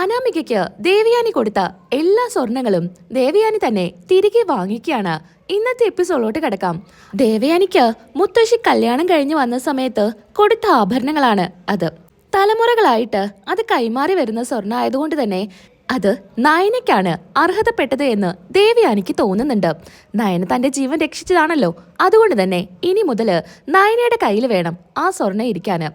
അനാമികയ്ക്ക് ദേവിയാനി കൊടുത്ത എല്ലാ സ്വർണങ്ങളും ദേവയാനി തന്നെ തിരികെ വാങ്ങിക്കുകയാണ്. ഇന്നത്തെ എപ്പിസോഡിലോട്ട് കിടക്കാം. ദേവയാനിക്ക് മുത്തശ്ശി കല്യാണം കഴിഞ്ഞു വന്ന സമയത്ത് കൊടുത്ത ആഭരണങ്ങളാണ് അത്. തലമുറകളായിട്ട് അത് കൈമാറി വരുന്ന സ്വർണ ആയതുകൊണ്ട് തന്നെ അത് നയനയ്ക്കാണ് അർഹതപ്പെട്ടത് എന്ന് ദേവയാനിക്ക് തോന്നുന്നുണ്ട്. നയന തന്റെ ജീവൻ രക്ഷിച്ചതാണല്ലോ. അതുകൊണ്ട് തന്നെ ഇനി മുതൽ നയനയുടെ കയ്യിൽ വേണം ആ സ്വർണ ഇരിക്കാന്.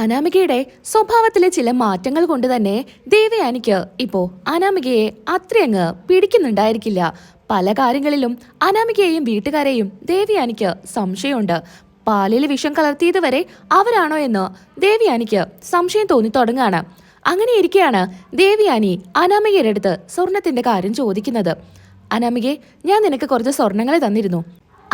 അനാമികയുടെ സ്വഭാവത്തിലെ ചില മാറ്റങ്ങൾ കൊണ്ട് തന്നെ ദേവയാനിക്ക് ഇപ്പോ അനാമികയെ അത്രയങ്ങ് പിടിക്കുന്നുണ്ടായിരിക്കില്ല. പല കാര്യങ്ങളിലും അനാമികയെയും വീട്ടുകാരെയും ദേവയാനിക്ക് സംശയമുണ്ട്. പാലിൽ വിഷം കലർത്തിയത് വരെ അവരാണോ എന്ന് ദേവയാനിക്ക് സംശയം തോന്നി തുടങ്ങാണ്. അങ്ങനെ ഇരിക്കെയാണ് ദേവയാനി അനാമികയുടെ അടുത്ത് സ്വർണത്തിന്റെ കാര്യം ചോദിക്കുന്നത്. അനാമികെ ഞാൻ നിനക്ക് കുറച്ച് സ്വർണങ്ങൾ തന്നിരുന്നു.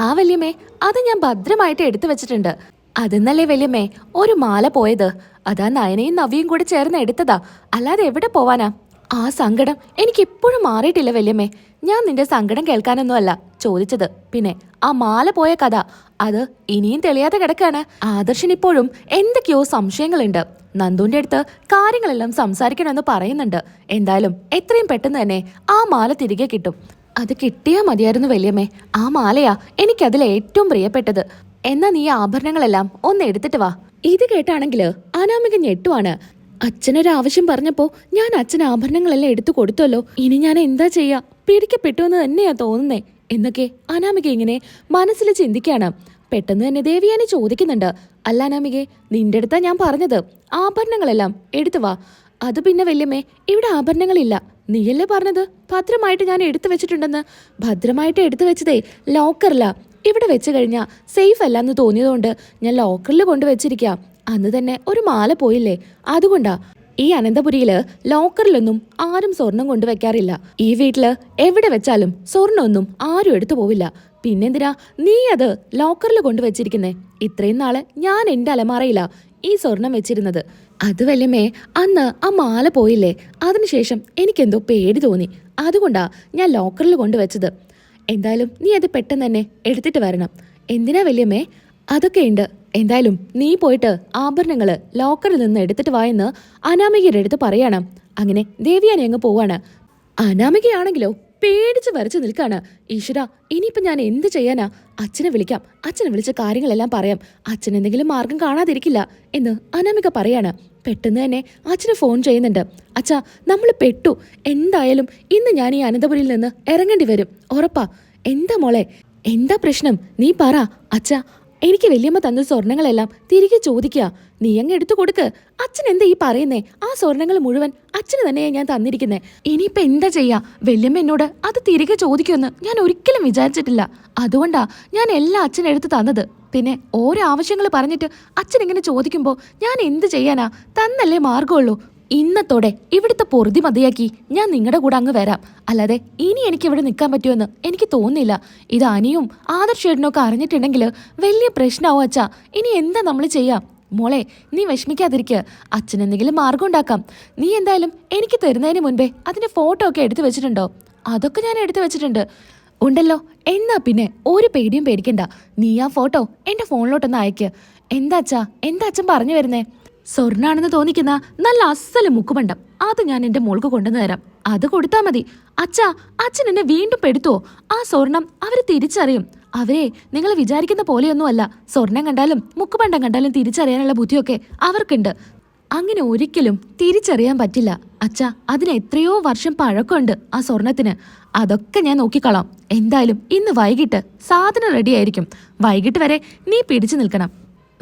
ആ വല്യമ്മേ അത് ഞാൻ ഭദ്രമായിട്ട് എടുത്തു വെച്ചിട്ടുണ്ട്. അതെന്നല്ലേ വലിയമ്മേ? ഒരു മാല പോയത്. അതാ നയനയും നവിയും കൂടി ചേർന്ന് എടുത്തതാ. അല്ലാതെ എവിടെ പോവാനാ? ആ സങ്കടം എനിക്ക് ഇപ്പോഴും മാറിയിട്ടില്ല വല്യമ്മേ. ഞാൻ നിന്റെ സങ്കടം കേൾക്കാനൊന്നുമല്ല ചോദിച്ചത്. പിന്നെ ആ മാല പോയ കഥ അത് ഇനിയും തെളിയാതെ കിടക്കാണ്. ആദർശൻ ഇപ്പോഴും എന്തൊക്കെയോ സംശയങ്ങളുണ്ട്. നന്ദുന്റെ അടുത്ത് കാര്യങ്ങളെല്ലാം സംസാരിക്കണമെന്ന് പറയുന്നുണ്ട്. എന്തായാലും എത്രയും പെട്ടെന്ന് തന്നെ ആ മാല തിരികെ കിട്ടും. അത് കിട്ടിയാ മതിയായിരുന്നു വല്യമ്മേ. ആ മാലയാ എനിക്കതിൽ ഏറ്റവും പ്രിയപ്പെട്ടത്. എന്നാ നീ ആഭരണങ്ങളെല്ലാം ഒന്ന് എടുത്തിട്ട് വാ. ഇത് കേട്ടാണെങ്കിൽ അനാമിക ഞെട്ടുവാണ്. അച്ഛനൊരാവശ്യം പറഞ്ഞപ്പോ ഞാൻ അച്ഛൻ ആഭരണങ്ങളെല്ലാം എടുത്തു കൊടുത്തല്ലോ. ഇനി ഞാൻ എന്താ ചെയ്യാ? പിടിക്കപ്പെട്ടു എന്ന് തന്നെയാ തോന്നുന്നേ. എന്നൊക്കെ അനാമിക ഇങ്ങനെ മനസ്സിൽ ചിന്തിക്കാണ്. പെട്ടെന്ന് തന്നെ ദേവിയാനി ചോദിക്കുന്നുണ്ട്. അല്ല അനാമികെ നിന്റെ അടുത്താ ഞാൻ പറഞ്ഞത്. ആഭരണങ്ങളെല്ലാം എടുത്തു വാ. അത് പിന്നെ വല്യമ്മേ ഇവിടെ ആഭരണങ്ങളില്ല. നീയല്ലേ പറഞ്ഞത്? ഭദ്രമായിട്ട് ഞാൻ എടുത്തു വെച്ചിട്ടുണ്ടെന്ന്. ഭദ്രമായിട്ട് എടുത്തു വെച്ചതേ ലോക്കറിലാ. ഇവിടെ വെച്ച് കഴിഞ്ഞാൽ സേഫ് അല്ല എന്ന് തോന്നിയതുകൊണ്ട് ഞാൻ ലോക്കറിൽ കൊണ്ടുവച്ചിരിക്കാം. അന്ന് തന്നെ ഒരു മാല പോയില്ലേ? അതുകൊണ്ടാ. ഈ അനന്തപുരിയിൽ ലോക്കറിലൊന്നും ആരും സ്വർണം കൊണ്ടുവെക്കാറില്ല ഈ വീട്ടിൽ എവിടെ വെച്ചാലും സ്വർണമൊന്നും ആരും എടുത്തു പോവില്ല. പിന്നെന്തിനാ നീ അത് ലോക്കറിൽ കൊണ്ടുവച്ചിരിക്കുന്നേ? ഇത്രയും നാൾ ഞാൻ എന്റെ അലമാറയില്ല ഈ സ്വർണം വെച്ചിരുന്നത്. അത് വല്യമേ അന്ന് ആ മാല പോയില്ലേ? അതിനുശേഷം എനിക്കെന്തോ പേടി തോന്നി. അതുകൊണ്ടാ ഞാൻ ലോക്കറിൽ കൊണ്ടുവച്ചത്. എന്തായാലും നീ അത് പെട്ടെന്ന് തന്നെ എടുത്തിട്ട് വരണം. എന്തിനാ വല്യമ്മേ? അതൊക്കെയുണ്ട് എന്തായാലും നീ പോയിട്ട് ആഭരണങ്ങൾ ലോക്കറിൽ നിന്ന് എടുത്തിട്ട് വായെന്ന് അനാമികയുടെ അടുത്ത് പറയണം. അങ്ങനെ ദേവിയാനെ അങ്ങ് പോവാണ്. അനാമികയാണെങ്കിലോ? പേടിച്ച് വരച്ചു നിൽക്കാണ്. ഈശ്വര ഇനിയിപ്പം ഞാൻ എന്ത് ചെയ്യാനാ? അച്ഛനെ വിളിക്കാം. അച്ഛനെ വിളിച്ച കാര്യങ്ങളെല്ലാം പറയാം. അച്ഛൻ എന്തെങ്കിലും മാർഗം കാണാതിരിക്കില്ല എന്ന് അനാമിക പറയാണ്. പെട്ടെന്ന് തന്നെ അച്ഛന് ഫോൺ ചെയ്യുന്നുണ്ട്. അച്ഛാ നമ്മൾ പെട്ടു. എന്തായാലും ഇന്ന് ഞാൻ ഈ അനന്തപുരിയിൽ നിന്ന് ഇറങ്ങേണ്ടി വരും. ഉറപ്പാ. എന്താ മോളെ? എന്താ പ്രശ്നം? നീ പറ. അച്ഛാ എനിക്ക് വലിയമ്മ തന്ന സ്വർണങ്ങളെല്ലാം തിരികെ ചോദിക്കുക നീ അങ്ങ് എടുത്തു കൊടുക്ക്. അച്ഛൻ എന്താ ഈ പറയുന്നേ? ആ സ്വർണങ്ങൾ മുഴുവൻ അച്ഛന് തന്നെയാ ഞാൻ തന്നിരിക്കുന്നേ. ഇനിയിപ്പൊ എന്താ ചെയ്യാ? വല്യമ്മ എന്നോട് അത് തിരികെ ചോദിക്കുമെന്ന് ഞാൻ ഒരിക്കലും വിചാരിച്ചിട്ടില്ല. അതുകൊണ്ടാ ഞാൻ എല്ലാ അച്ഛൻ എടുത്ത് തന്നത്. പിന്നെ ഓരോ ആവശ്യങ്ങൾ പറഞ്ഞിട്ട് അച്ഛൻ ഇങ്ങനെ ചോദിക്കുമ്പോൾ ഞാൻ എന്ത് ചെയ്യാനാ? തന്നല്ലേ മാർഗമുള്ളൂ ഇന്നത്തോടെ ഇവിടുത്തെ പൊറുതി മതിയാക്കി ഞാൻ നിങ്ങളുടെ കൂടെ അങ്ങ് വരാം. അല്ലാതെ ഇനി എനിക്ക് ഇവിടെ നിൽക്കാൻ പറ്റുമെന്ന് എനിക്ക് തോന്നുന്നില്ല. ഇത് അനിയും ആദർശേട്ടനൊക്കെ അറിഞ്ഞിട്ടുണ്ടെങ്കിൽ വലിയ പ്രശ്നമാവും അച്ഛാ. ഇനി എന്താ നമ്മൾ ചെയ്യാം? മോളെ നീ വിഷമിക്കാതിരിക്കുക അച്ഛൻ എന്തെങ്കിലും മാർഗം ഉണ്ടാക്കാം. നീ എന്തായാലും എനിക്ക് തരുന്നതിന് മുൻപേ അതിന്റെ ഫോട്ടോ ഒക്കെ എടുത്തു വെച്ചിട്ടുണ്ടോ? അതൊക്കെ ഞാൻ എടുത്തു വെച്ചിട്ടുണ്ട്. ഉണ്ടല്ലോ എന്നാ പിന്നെ? ഒരു പേടിയും പേടിക്കണ്ട. നീ ആ ഫോട്ടോ എന്റെ ഫോണിലോട്ടൊന്ന് അയക്ക്. എന്താ അച്ഛാ? എന്താ അച്ഛൻ പറഞ്ഞു വരുന്നേ? സ്വർണാണെന്ന് തോന്നിക്കുന്ന നല്ല അസൽ മുക്കുപണ്ടം അത് ഞാൻ എന്റെ മോൾക്ക് കൊണ്ടുവന്ന് തരാം. അത് കൊടുത്താ മതി. അച്ഛാ അച്ഛൻ എന്നെ വീണ്ടും പെടുത്തോ? ആ സ്വർണം അവർ തിരിച്ചറിയും. അവരെ നിങ്ങൾ വിചാരിക്കുന്ന പോലെയൊന്നുമല്ല. സ്വർണം കണ്ടാലും മുക്കുപണ്ടം കണ്ടാലും തിരിച്ചറിയാനുള്ള ബുദ്ധിയൊക്കെ അവർക്കുണ്ട്. അങ്ങനെ ഒരിക്കലും തിരിച്ചറിയാൻ പറ്റില്ല. അച്ഛാ അതിന് എത്രയോ വർഷം പഴക്കമുണ്ട് ആ സ്വർണത്തിന്. അതൊക്കെ ഞാൻ നോക്കിക്കളാം എന്തായാലും ഇന്ന് വൈകിട്ട് സാധനം റെഡിയായിരിക്കും വൈകിട്ട് വരെ നീ പിടിച്ചു നിൽക്കണം.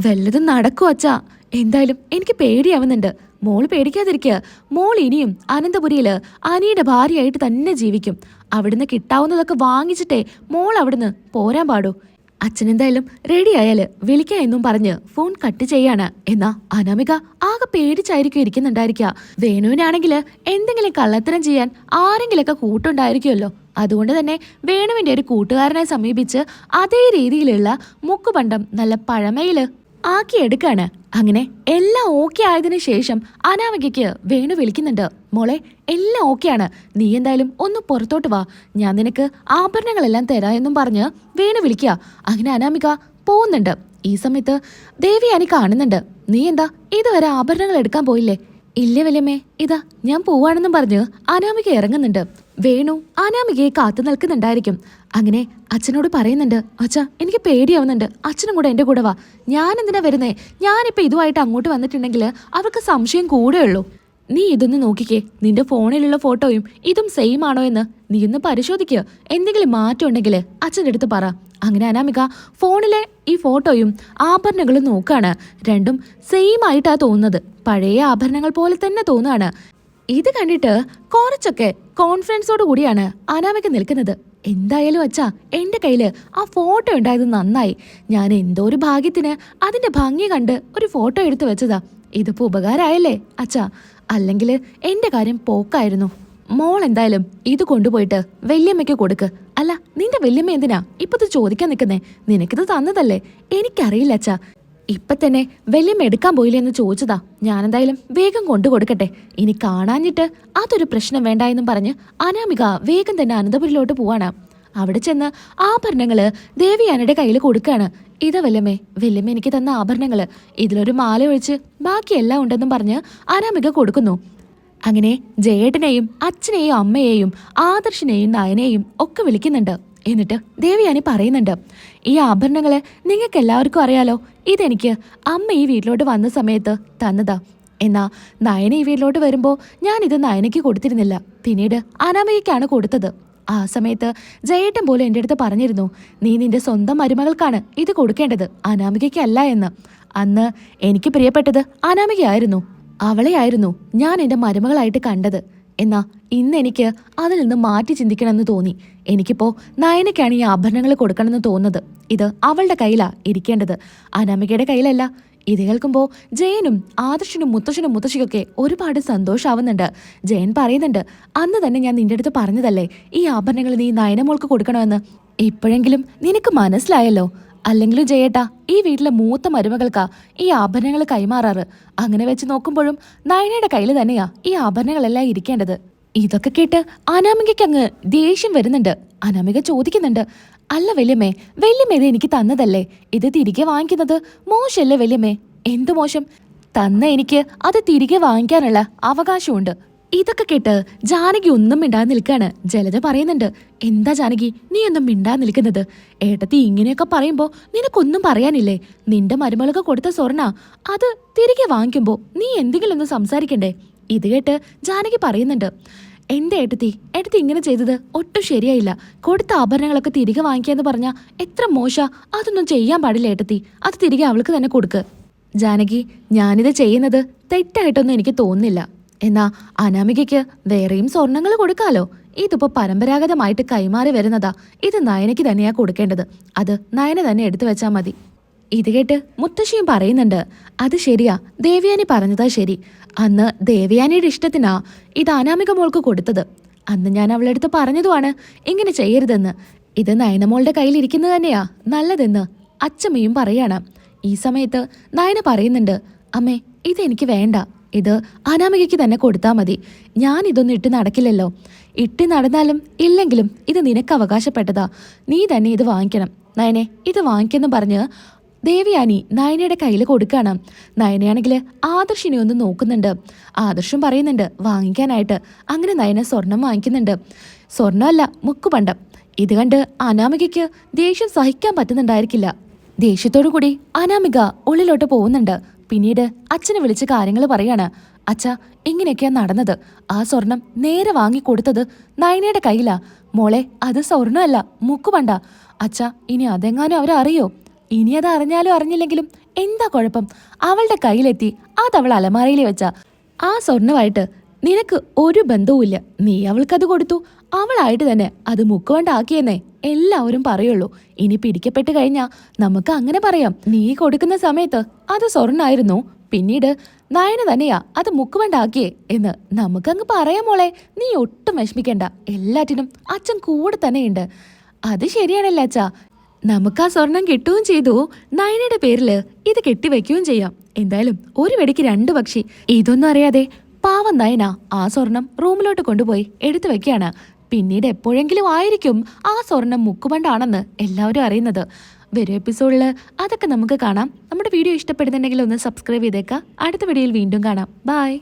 വല്ലതും നടക്കൂ അച്ഛാ. എന്തായാലും എനിക്ക് പേടിയാവുന്നുണ്ട്. മോൾ പേടിക്കാതിരിക്കുക. മോൾ ഇനിയും അനന്തപുരിയിൽ അനിയുടെ ഭാര്യയായിട്ട് തന്നെ ജീവിക്കും. അവിടുന്ന് കിട്ടാവുന്നതൊക്കെ വാങ്ങിച്ചിട്ടേ മോൾ അവിടുന്ന് പോരാൻ പാടൂ. അച്ഛൻ എന്തായാലും റെഡി ആയാൽ വിളിക്കാം എന്നും പറഞ്ഞ് ഫോൺ കട്ട് ചെയ്യാണ്. എന്നാ അനാമിക ആകെ പേടിച്ചായിരിക്കും ഇരിക്കുന്നുണ്ടായിരിക്കുക. വേണുവിനാണെങ്കിൽ എന്തെങ്കിലും കള്ളത്തരം ചെയ്യാൻ ആരെങ്കിലൊക്കെ കൂട്ടുണ്ടായിരിക്കുമല്ലോ. അതുകൊണ്ട് തന്നെ വേണുവിന്റെ ഒരു കൂട്ടുകാരനെ സമീപിച്ച് അതേ രീതിയിലുള്ള മുക്കുപണ്ടം നല്ല പഴമയിൽ ആക്കിയെടുക്കാണ് അങ്ങനെ എല്ലാം ഓക്കെ ആയതിനു ശേഷം അനാമികയ്ക്ക് വേണു വിളിക്കുന്നുണ്ട്. മോളെ എല്ലാം ഓക്കെയാണ് നീ എന്തായാലും ഒന്ന് പുറത്തോട്ട് വാ. ഞാൻ നിനക്ക് ആഭരണങ്ങളെല്ലാം തരാ എന്നും പറഞ്ഞ് വേണു വിളിക്കുക അങ്ങനെ അനാമിക പോകുന്നുണ്ട് ഈ സമയത്ത് ദേവി അനി കാണുന്നുണ്ട്. നീ എന്താ ഇതുവരെ ആഭരണങ്ങൾ എടുക്കാൻ പോയില്ലേ? ഇല്ല വല്യമ്മേ ഇതാ ഞാൻ പോവാണെന്നും പറഞ്ഞ് അനാമിക ഇറങ്ങുന്നുണ്ട്. വേണു അനാമികയെ കാത്തു നിൽക്കുന്നുണ്ടായിരിക്കും. അങ്ങനെ അച്ഛനോട് പറയുന്നുണ്ട് അച്ഛ എനിക്ക് പേടിയാവുന്നുണ്ട്. അച്ഛനും കൂടെ എന്റെ കൂടെ വാ. ഞാൻ എന്തിനാ വരുന്നേ? ഞാനിപ്പോൾ ഇതുമായിട്ട് അങ്ങോട്ട് വന്നിട്ടുണ്ടെങ്കിൽ അവർക്ക് സംശയം കൂടെയുള്ളൂ നീ ഇതൊന്ന് നോക്കിക്കേ. നിന്റെ ഫോണിലുള്ള ഫോട്ടോയും ഇതും സെയിം ആണോ എന്ന് നീ ഒന്ന് പരിശോധിക്കുക എന്തെങ്കിലും മാറ്റം ഉണ്ടെങ്കിൽ അച്ഛന്റെ അടുത്ത് പറ. അങ്ങനെ അനാമിക ഫോണിലെ ഈ ഫോട്ടോയും ആഭരണങ്ങളും നോക്കുകയാണ് രണ്ടും സെയിം ആയിട്ടാണ് തോന്നുന്നത്. പഴയ ആഭരണങ്ങൾ പോലെ തന്നെ തോന്നുകയാണ്. ഇത് കണ്ടിട്ട് കുറച്ചൊക്കെ കോൺഫിഡൻസോട് കൂടിയാണ് അനാമിക നിൽക്കുന്നത്. എന്തായാലും അച്ഛാ എന്റെ കയ്യിൽ ആ ഫോട്ടോ ഉണ്ടായത് നന്നായി. ഞാൻ എന്തോ ഒരു ഭാഗ്യത്തിന് അതിന്റെ ഭംഗി കണ്ട് ഒരു ഫോട്ടോ എടുത്തു വെച്ചതാ. ഇതിപ്പോ ഉപകാരമായല്ലേ അച്ഛാ? അല്ലെങ്കിൽ എന്റെ കാര്യം പോക്കായിരുന്നു. മോൾ എന്തായാലും ഇത് കൊണ്ടുപോയിട്ട് വല്യമ്മയ്ക്ക് കൊടുക്ക്. അല്ല നിന്റെ വല്യമ്മ എന്തിനാ ഇപ്പൊ ഇത് ചോദിക്കാൻ നിൽക്കുന്നേ? നിനക്കിത് തന്നതല്ലേ? എനിക്കറിയില്ല അച്ഛാ. ഇപ്പൊ തന്നെ വല്യമ്മ എടുക്കാൻ പോയില്ലേ എന്ന് ചോദിച്ചതാ. ഞാനെന്തായാലും വേഗം കൊണ്ടു കൊടുക്കട്ടെ. ഇനി കാണാഞ്ഞിട്ട് അതൊരു പ്രശ്നം വേണ്ട എന്നും പറഞ്ഞ് അനാമിക വേഗം തന്നെ അനന്തപുരിലോട്ട് പോവാണ്. അവിടെ ചെന്ന് ആഭരണങ്ങൾ ദേവിയാനയുടെ കയ്യിൽ കൊടുക്കാണ്. ഇതാ വല്ലമ്മേ വല്ലമ്മ എനിക്ക് തന്ന ആഭരണങ്ങൾ. ഇതിലൊരു മാല ഒഴിച്ച് ബാക്കിയെല്ലാം ഉണ്ടെന്നും പറഞ്ഞ് അനാമിക കൊടുക്കുന്നു. അങ്ങനെ ജയേട്ടനെയും അച്ഛനെയും അമ്മയെയും ആദർശിനെയും നയനെയും ഒക്കെ വിളിക്കുന്നുണ്ട്. എന്നിട്ട് ദേവിയാനി പറയുന്നുണ്ട് ഈ ആഭരണങ്ങൾ നിങ്ങൾക്ക് എല്ലാവർക്കും അറിയാലോ ഇതെനിക്ക് അമ്മ ഈ വീട്ടിലോട്ട് വന്ന സമയത്ത് തന്നതാ. എന്നാ നയന ഈ വീട്ടിലോട്ട് വരുമ്പോൾ ഇത് നയനയ്ക്ക് കൊടുത്തിരുന്നില്ല. പിന്നീട് അനാമയ്ക്കാണ് കൊടുത്തത്. ആ സമയത്ത് ജയേട്ടൻ പോലും എന്റെ അടുത്ത് പറഞ്ഞിരുന്നു നീ നിന്റെ സ്വന്തം മരുമകൾക്കാണ് ഇത് കൊടുക്കേണ്ടത് അനാമികയ്ക്കല്ല എന്ന്. അന്ന് എനിക്ക് പ്രിയപ്പെട്ടത് അനാമികയായിരുന്നു. അവളെയായിരുന്നു ഞാൻ എന്റെ മരുമകളായിട്ട് കണ്ടത്. എന്നാ ഇന്ന് എനിക്ക് അതിൽ നിന്ന് മാറ്റി ചിന്തിക്കണമെന്ന് തോന്നി. എനിക്കിപ്പോ നയനയ്ക്കാണ് ഈ ആഭരണങ്ങൾ കൊടുക്കണമെന്ന് തോന്നുന്നത്. ഇത് അവളുടെ കയ്യിലാ ഇരിക്കേണ്ടത്. അനാമികയുടെ കയ്യിലല്ല. ഇത് കേൾക്കുമ്പോൾ ജയനും ആദർശനും മുത്തശ്ശനും മുത്തശ്ശിക്കൊക്കെ ഒരുപാട് സന്തോഷാവുന്നുണ്ട്. ജയൻ പറയുന്നുണ്ട് അന്ന് തന്നെ ഞാൻ നിന്റെ അടുത്ത് പറഞ്ഞതല്ലേ ഈ ആഭരണങ്ങൾ നീ നയനമോൾക്ക് കൊടുക്കണമെന്ന്. ഇപ്പോഴെങ്കിലും നിനക്ക് മനസ്സിലായല്ലോ. അല്ലെങ്കിലും ജയേട്ടാ ഈ വീട്ടിലെ മൂത്ത മരുമകൾക്കാ ഈ ആഭരണങ്ങൾ കൈമാറാറ്. അങ്ങനെ വെച്ച് നോക്കുമ്പോഴും നയനയുടെ കയ്യിൽ തന്നെയാ ഈ ആഭരണങ്ങളെല്ലാം ഇരിക്കേണ്ടത്. ഇതൊക്കെ കേട്ട് അനാമികയ്ക്ക് അങ്ങ് ദേഷ്യം വരുന്നുണ്ട്. അനാമിക ചോദിക്കുന്നുണ്ട് അല്ല വല്യമ്മേ വല്യമ്മ ഇത് എനിക്ക് തന്നതല്ലേ? ഇത് തിരികെ വാങ്ങിക്കുന്നത് മോശമല്ലേ വല്യമ്മേ? എന്ത് മോശം? തന്ന എനിക്ക് അത് തിരികെ വാങ്ങിക്കാനുള്ള അവകാശമുണ്ട്. ഇതൊക്കെ കേട്ട് ജാനകി ഒന്നും മിണ്ടാതെ നിൽക്കാണ്. ജലജ പറയുന്നുണ്ട് എന്താ ജാനകി നീ ഒന്നും മിണ്ടാതെ നിൽക്കുന്നത്? ഏട്ടത്തി ഇങ്ങനെയൊക്കെ പറയുമ്പോ നിനക്കൊന്നും പറയാനില്ലേ? നിന്റെ മരുമകൾക്ക് കൊടുത്ത സ്വർണ അത് തിരികെ വാങ്ങിക്കുമ്പോ നീ എന്തെങ്കിലും ഒന്ന് സംസാരിക്കണ്ടേ? ഇത് കേട്ട് ജാനകി പറയുന്നുണ്ട് എന്റെ ഏട്ടത്തി ഏട്ടത്തി ഇങ്ങനെ ചെയ്തത്? ഒട്ടും ശരിയായില്ല. കൊടുത്ത ആഭരണങ്ങളൊക്കെ തിരികെ വാങ്ങിക്കാന്ന് പറഞ്ഞാൽ എത്ര മോശ. അതൊന്നും ചെയ്യാൻ പാടില്ല ഏട്ടത്തി. അത് തിരികെ അവൾക്ക് തന്നെ കൊടുക്ക്. ജാനകി ഞാനിത് ചെയ്യുന്നത് തെറ്റായിട്ടൊന്നും എനിക്ക് തോന്നുന്നില്ല. എന്നാ അനാമികയ്ക്ക് വേറെയും സ്വർണങ്ങൾ കൊടുക്കാലോ? ഇതിപ്പോ പരമ്പരാഗതമായിട്ട് കൈമാറി വരുന്നതാ. ഇത് നയനയ്ക്ക് തന്നെയാ കൊടുക്കേണ്ടത്. അത് നയന തന്നെ എടുത്തു വെച്ചാ മതി. ഇത് കേട്ട് മുത്തശ്ശിയും പറയുന്നുണ്ട് അത് ശരിയാ. ദേവയാനി പറഞ്ഞതാ ശരി. അന്ന് ദേവയാനിയുടെ ഇഷ്ടത്തിനാ ഇത് അനാമിക മോൾക്ക് കൊടുത്തത്. അന്ന് ഞാൻ അവളെടുത്ത് പറഞ്ഞതുമാണ്. ഇങ്ങനെ ചെയ്യരുതെന്ന്. ഇത് നയനമോളുടെ കയ്യിലിരിക്കുന്നത് തന്നെയാ. നല്ലതെന്ന് അച്ചമ്മയും പറയാണ്. ഈ സമയത്ത് നയന പറയുന്നുണ്ട് അമ്മേ ഇതെനിക്ക് വേണ്ട. ഇത് അനാമികയ്ക്ക് തന്നെ കൊടുത്താൽ മതി. ഞാൻ ഇതൊന്നും ഇട്ട് നടക്കില്ലല്ലോ. ഇട്ട് നടന്നാലും ഇല്ലെങ്കിലും ഇത് നിനക്ക് അവകാശപ്പെട്ടതാ. നീ തന്നെ ഇത് വാങ്ങിക്കണം. നയനെ ഇത് വാങ്ങിക്കെന്ന് പറഞ്ഞ് ദേവിയാനി നയനയുടെ കയ്യിൽ കൊടുക്കുകയാണ് നയനയാണെങ്കിൽ ആദർശിനെ ഒന്ന് നോക്കുന്നുണ്ട്. ആദർശം പറയുന്നുണ്ട് വാങ്ങിക്കാനായിട്ട്. അങ്ങനെ നയന സ്വർണം വാങ്ങിക്കുന്നുണ്ട്. സ്വർണമല്ല മുക്കുപണ്ടം. ഇത് കണ്ട് അനാമികയ്ക്ക് ദേഷ്യം സഹിക്കാൻ പറ്റുന്നുണ്ടായിരിക്കില്ല. ദേഷ്യത്തോടു കൂടി അനാമിക ഉള്ളിലോട്ട് പോകുന്നുണ്ട്. പിന്നീട് അച്ഛനെ വിളിച്ച് കാര്യങ്ങൾ പറയാണ്. അച്ഛ ഇങ്ങനെയൊക്കെയാ നടന്നത്. ആ സ്വർണം നേരെ വാങ്ങിക്കൊടുത്തത് നയനയുടെ കയ്യിലാ. മോളെ അത് സ്വർണമല്ല മുക്കുപണ്ട അച്ഛ ഇനി അതെങ്ങാനും അവരറിയോ ഇനി അത് അറിഞ്ഞാലും അറിഞ്ഞില്ലെങ്കിലും എന്താ കുഴപ്പം? അവളുടെ കയ്യിലെത്തി അത് അവൾ അലമാരയിൽ വെച്ച. ആ സ്വർണമായിട്ട് നിനക്ക് ഒരു ബന്ധവുമില്ല. നീ അവൾക്കത് കൊടുത്തു. അവളായിട്ട് തന്നെ അത് മുക്കുകൊണ്ടാക്കിയെന്നേ എല്ലാവരും പറയുള്ളൂ ഇനി പിടിക്കപ്പെട്ട് കഴിഞ്ഞാൽ നമുക്ക് അങ്ങനെ പറയാം. നീ കൊടുക്കുന്ന സമയത്ത് അത് സ്വർണായിരുന്നു. പിന്നീട് നയന തന്നെയാ അത് മുക്കുവണ്ടാക്കിയേ എന്ന് നമുക്കങ്ങ് പറയാം മോളെ. നീ ഒട്ടും വിഷമിക്കണ്ട. എല്ലാറ്റിനും അച്ഛൻ കൂടെ തന്നെയുണ്ട്. അത് ശരിയാണല്ലേ അച്ഛാ. നമുക്ക് ആ സ്വർണം കിട്ടുകയും ചെയ്തു. നയനയുടെ പേരിൽ ഇത് കെട്ടിവെക്കുകയും ചെയ്യാം. എന്തായാലും ഒരു വെടിക്ക് രണ്ട് പക്ഷി. ഇതൊന്നും അറിയാതെ പാവം നയന ആ സ്വർണം റൂമിലോട്ട് കൊണ്ടുപോയി എടുത്തു വെക്കുകയാണ്. പിന്നീട് എപ്പോഴെങ്കിലും ആയിരിക്കും ആ സ്വർണം മുക്കുപണ്ടാണെന്ന് എല്ലാവരും അറിയുന്നത്. വരും എപ്പിസോഡിൽ അതൊക്കെ നമുക്ക് കാണാം. നമ്മുടെ വീഡിയോ ഇഷ്ടപ്പെടുന്നുണ്ടെങ്കിൽ ഒന്ന് സബ്സ്ക്രൈബ് ചെയ്തേക്കാം. അടുത്ത വീഡിയോയിൽ വീണ്ടും കാണാം. ബൈ